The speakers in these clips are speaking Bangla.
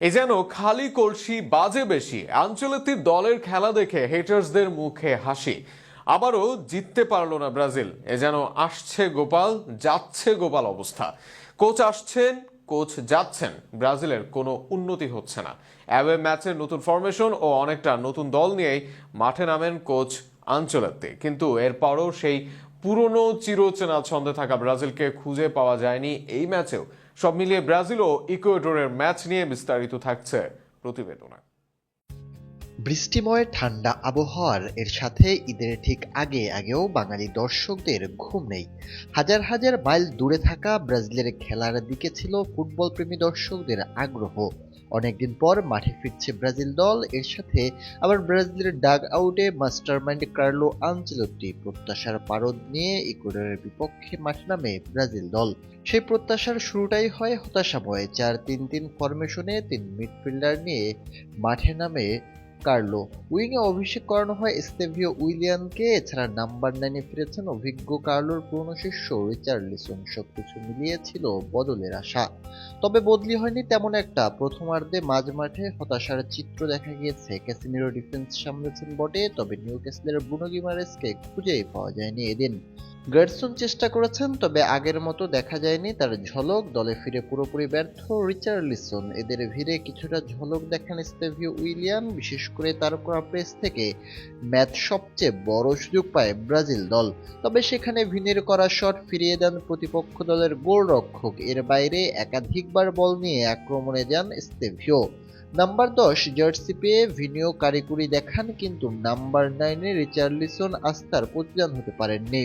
এ যেন খালি কলসি বাজে বেশি। আঞ্চলিক দলের খেলা দেখে হেটার্সদের মুখে হাসি। আবারও জিততে পারল না ব্রাজিল। এ যেন আসছে গোপাল, যাচ্ছে গোপাল অবস্থা। কোচ আসছেন, কোচ যাচ্ছেন। ব্রাজিলের কোনো উন্নতি হচ্ছে না। অ্যাওয়ে ম্যাচের নতুন ফরমেশন ও অনেকটা নতুন দল নিয়েই মাঠে নামেন কোচ আঞ্চলাত্তি কিন্তু এরপরও সেই পুরনো চিরচেনা ছন্দে থাকা ব্রাজিলকে খুঁজে পাওয়া যায়নি এই ম্যাচেও। সব মিলিয়ে ব্রাজিল ও ইকুয়েডরের ম্যাচ নিয়ে বিস্তারিত থাকছে প্রতিবেদনে। বৃষ্টিময় ঠান্ডা আবহাওয়ার এর সাথে ঈদের ঠিক আগে আগেও বাঙালি দর্শকদের ঘুম নেই। হাজার হাজার মাইল দূরে থাকা ব্রাজিলের খেলার দিকে ছিল ফুটবল প্রেমী দর্শকদের আগ্রহ। অনেকদিন পর মাঠে ফিরছে ব্রাজিল দল, এর সাথে আবার ব্রাজিলের ডাগ আউটে মাস্টারমাইন্ড কার্লো আঞ্চেলত্তি প্রত্যাশার পারদ নিয়ে ইকুয়েডরের বিপক্ষে মাঠে নামে ব্রাজিল দল। সেই প্রত্যাশার শুরুটাই হয় হতাশাময়, চার তিন তিন ফরমেশনে তিন মিডফিল্ডার নিয়ে মাঠে নামে কার্লো উইংয়ে অভিষেক করানো হয় স্টেভিও উইলিয়ানকে এছাড়া নাম্বার নাইনে ফিরেছেন অভিজ্ঞ কার্লোর পুরনো শিষ্য রিচার্ডলিসন সবকিছু মিলিয়ে ছিল বদলের আশা। তবে বদলি হয়নি তেমন একটা। প্রথমার্ধে মাঝ মাঠে হতাশার চিত্র দেখা গিয়েছে। ক্যাসিমিরো ডিফেন্স সামলেছেন বটে, তবে নিউ নিউক্যাসলের ব্রুনো গিমারেসকে খুঁজেই পাওয়া যায়নি এদিন। গার্সন চেষ্টা করেছেন, তবে আগের মতো দেখা যায়নি। তার ঝলক, দলে ফিরে পুরোপুরি ব্যর্থ রিচার্লিসন এদের ভিড়ে কিছুটা ঝলক দেখান স্টেভিও উইলিয়াম, বিশেষ করে তারকা প্রেস থেকে। ম্যাচ সবচেয়ে বড় সুযোগ পায় ব্রাজিল দল। তবে সেখানে ভিনের করা শট ফিরিয়ে দেন প্রতিপক্ষ দলের গোলরক্ষক। এর বাইরে একাধিকবার বল নিয়ে আক্রমণে যান স্টেভিও। নাম্বার দশ, জার্সি পেয়ে ভিনিও কারিকুরি দেখান, কিন্তু নাম্বার নাইনে রিচার্লিসন আস্থার প্রতিদান হতে পারেননি।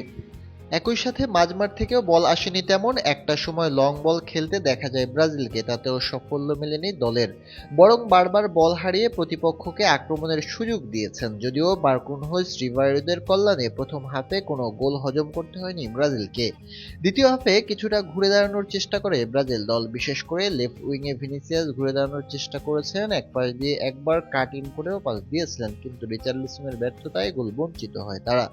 একই সাথে মাঝমাঠ থেকেও বল আসেনি তেমন, একটা সময় লং বল খেলতে দেখা যায় ব্রাজিলকে, তাতেও সাফল্য মেলেনি দলের। বরং বারবার বল হারিয়ে প্রতিপক্ষকে আক্রমণের সুযোগ দিয়েছেন, যদিও মার্কুনহোস রিভারদের কল্যাণে প্রথম হাফে কোনো গোল হজম করতে হয়নি ব্রাজিলকে। দ্বিতীয় হাফে কিছুটা ঘুরে দাঁড়ানোর চেষ্টা করে ব্রাজিল দল, বিশেষ করে লেফট উইংয়ে ভিনিসিয়াস ঘুরে দাঁড়ানোর চেষ্টা করেছেন, এক পাশ দিয়ে একবার কাট ইন করেও পাস দিয়েছিলেন, কিন্তু রিচার্লিসনের ব্যর্থতায় গোল বঞ্চিত হয় তারা।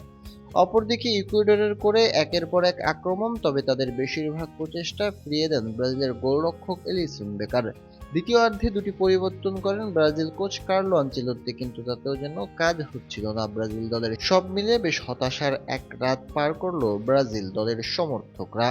অপরদিকে ইকুয়েডরের করে একের পর এক আক্রমণ, তবে তাদের বেশিরভাগ প্রচেষ্টা ফিরিয়ে দেন ব্রাজিলের গোলরক্ষক এলিসন বেকার দ্বিতীয়ার্ধে দুটি পরিবর্তন করেন ব্রাজিল কোচ কার্লো আঞ্চেলত্তি কিন্তু তাতেও যেন কাজ হচ্ছিল না। ব্রাজিল দলের সব মিলে বেশ হতাশার এক রাত পার করল ব্রাজিল দলের সমর্থকরা।